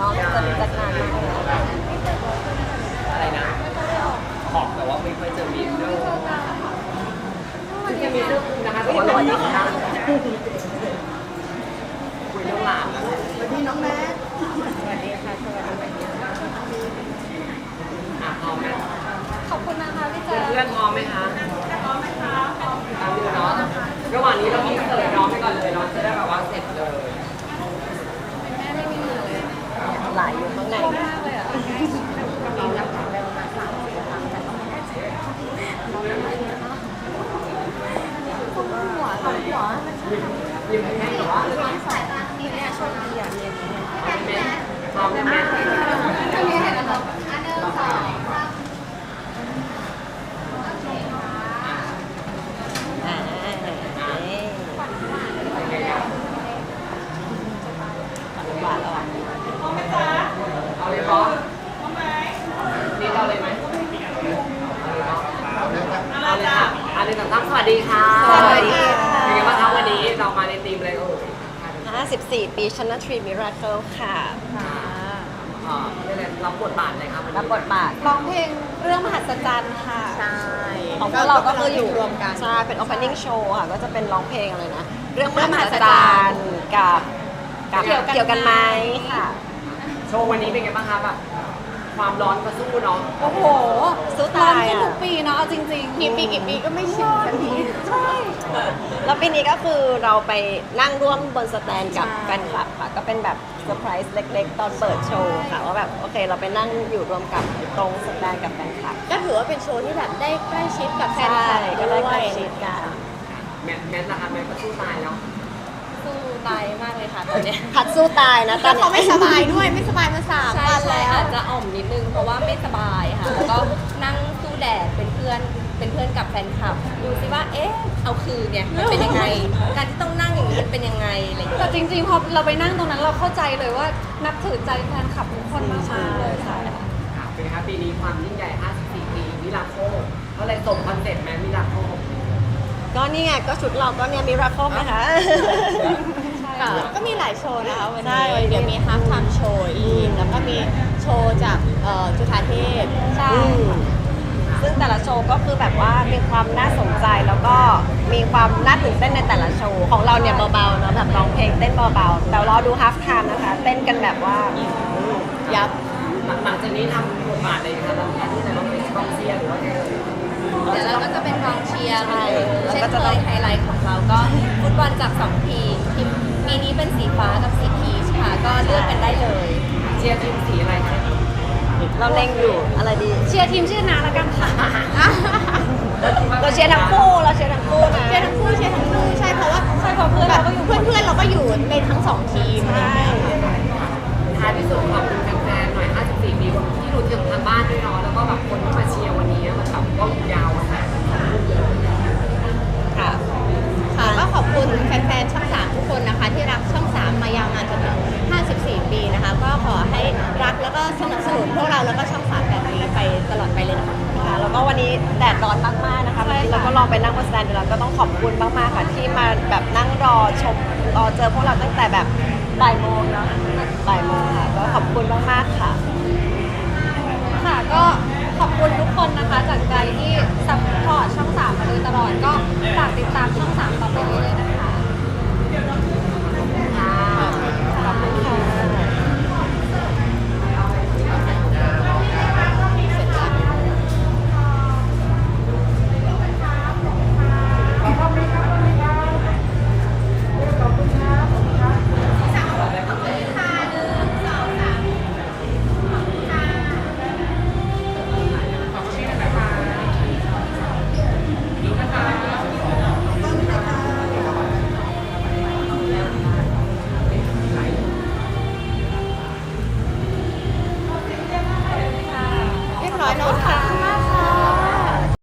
น้องไม่เจอจัดนานมากแล้วอะไรนะขอบแต่ว่าไม่ค่อยเจอมีเรื่องจริงๆมีเรื่องนะคะแต่ว่าร้อยยี่สิบห้าคุยเรื่องหลานแล้วสวัสดีน้องแม่สวัสดีค่ะสวัสดีอะพร้อมไหมขอบคุณนะคะพี่แจ๊เพื่อนพร้อมไหมคะพร้อมไหมคะพร้อมอยู่เนาะระหว่างนี้เราพี่เสิร์ฟน้องไปก่อนเลยเนาะจะได้แบบว่าเสร็จเลย แม่ไม่มีเลย หลายอยู่ข้างใน มากเลยอะ หัวสองหัว ยิ้มให้แต่ว่านี่เนี่ยโชคดีอะเรียนนี้พร้อมไหมอันนี้เห็นแล้วอ่าหนแล้วอะเอาเลยพร้อมนี่เอาเลยไหมเอาเลยค่ะอันนี้ต่างๆสวัสดีค่ะ 14 ปีชนะทรีมิราเคิลค่ะค่าเรียกอะไรรับบทบาทเลยครับรับบทบาท ร้องเพลงเรื่องมหัศจรรย์ค่ะ ใช่ ของพวกเราก็คืออยู่รวมกัน ใช่ เป็น opening show ค่ะ ก็จะเป็นร้องเพลงเลยนะ เรื่องมหัศจรรย์กับกับเกี่ยวกันไหมค่ะ โชว์วันนี้เป็นไงบ้างคะแบบความร้อนก็สู้เนาะ โอ้โหสู้ตายร้อนทุกปีเนาะเอาจริงๆกี่ปีกี่ปีก็ไม่ชินสันที แล้วปีนี้ก็คือเราไปนั่งร่วมบนสแตนกับใช่แฟนคลับค่ะ ก็เป็นแบบเซอร์ไพรส์เล็ก ๆ ตอนเปิดโชว์ค่ะว่าแบบโอเค เราไปนั่งอยู่รวมกับตรงสแตนกับแฟนคลับก็ถือว่าเป็นโชว์ที่แบบได้ใกล้ชิดกับแฟนใช่คลับก็ด้ได้วใกล้ยชิดกันแมทแมทนะคะแมทก็สู้ตายแล้วสู้ตายมากเลยค่ะตอนเนี้ยพัดสู้ตายนะตอแล้นวนี้ เขาไม่สบายด้วยไม่สบายมาสามใช่วันใช่แล้วอาจจะอ่อมนิดนึงเพราะว่าไม่สบายค่ะ แล้วก็นั่งสู้แดดเป็นเพื่อน เป็นเพื่อนกับแฟนคลับ ดูสิว่า เอ๊ะ เอาคืนเนี่ยมันเป็นยังไง การที่ต้องนั่งอย่างนี้มันเป็นยังไงอะไรอย่างเงี้ย แต่จริงๆ พอเราไปนั่งตรงนั้นเราเข้าใจเลยว่านับถือใจแฟนคลับทุกคนมากๆเลยค่ะ ค่ะเป็นไงคะปีนี้ความยิ่งใหญ่ 54 ปีมิราโคก็เลยส่งคอนเซ็ปต์แมมิราโคก็นี่ไงก็ชุดเราก็เนี่ยมิราเคิลไหมคะค่ะก็มีหลายโชว์นะคะวันใช่นี้วันนี้ เดี๋ยวมีฮาร์ฟไทม์โชว์อีกแล้วก็มีโชว์จากเอ่อจุฑาเทพใช่อืม ซึ่งแต่ละโชว์ก็คือแบบว่ามีความน่าสนใจแล้วก็มีความน่าตื่นเต้นในแต่ละโชว์ ของเราเนี่ยเบาๆเนาะแบบร้องเพลงเต้นเบาๆแต่รอดูฮาฟไทม์นะคะ เต้นกันแบบว่ายับหลังจากนี้ทำบทบาทอะไรคะทำหน้าที่อะไรบ้างเป็นกองเชียร์หรือว่าไงเดี๋ยวเราก็จะเป็นกองเชียร์ใช่เช่นแล้วก็จะเคต้องยไฮไลท์ของเราก็ฟุตบอลจากสองทีมทีมปีนี้เป็นสีฟ้ากับสีพีชค่ะก็เลือกกันได้เลย เชียร์ทีมสีอะไรคะ เราเล็งอยู่อะไรดี เชียร์ทีมชื่อนาละกันค่ะเราเชียร์ทั้งคู่เราเชียร์ทั้งคู่นะเชียร์ทั้งคู่เชียร์ทั้งคู่ใช่เพราะว่าใช่เพราะเพื่อนแบเราบก็อยู่เพื่อนเพื่อนๆเราก็อยู่ในทั้งสองทีมใช่ท้ายที่สุดขอบคุณ ก็วันนี้แดดร้อนมากๆนะคะแล้วก็ลองไปนั่งโฆษณาดูแล้วก็ต้องขอบคุณมากๆค่ะที่มาแบบนั่งรอชมรอเจอพวกเราตั้งแต่แบบบ่ายโมงเนาะบ่ายโมงค่ะ ก็ขอบคุณมากๆค่ะ ค่ะก็ขอบคุณทุกคนนะคะจากใจที่ซัพพอร์ตช่อง 3 มาโดยตลอดก็ฝากติดตามช่อง 3 ต่อไปเรื่อย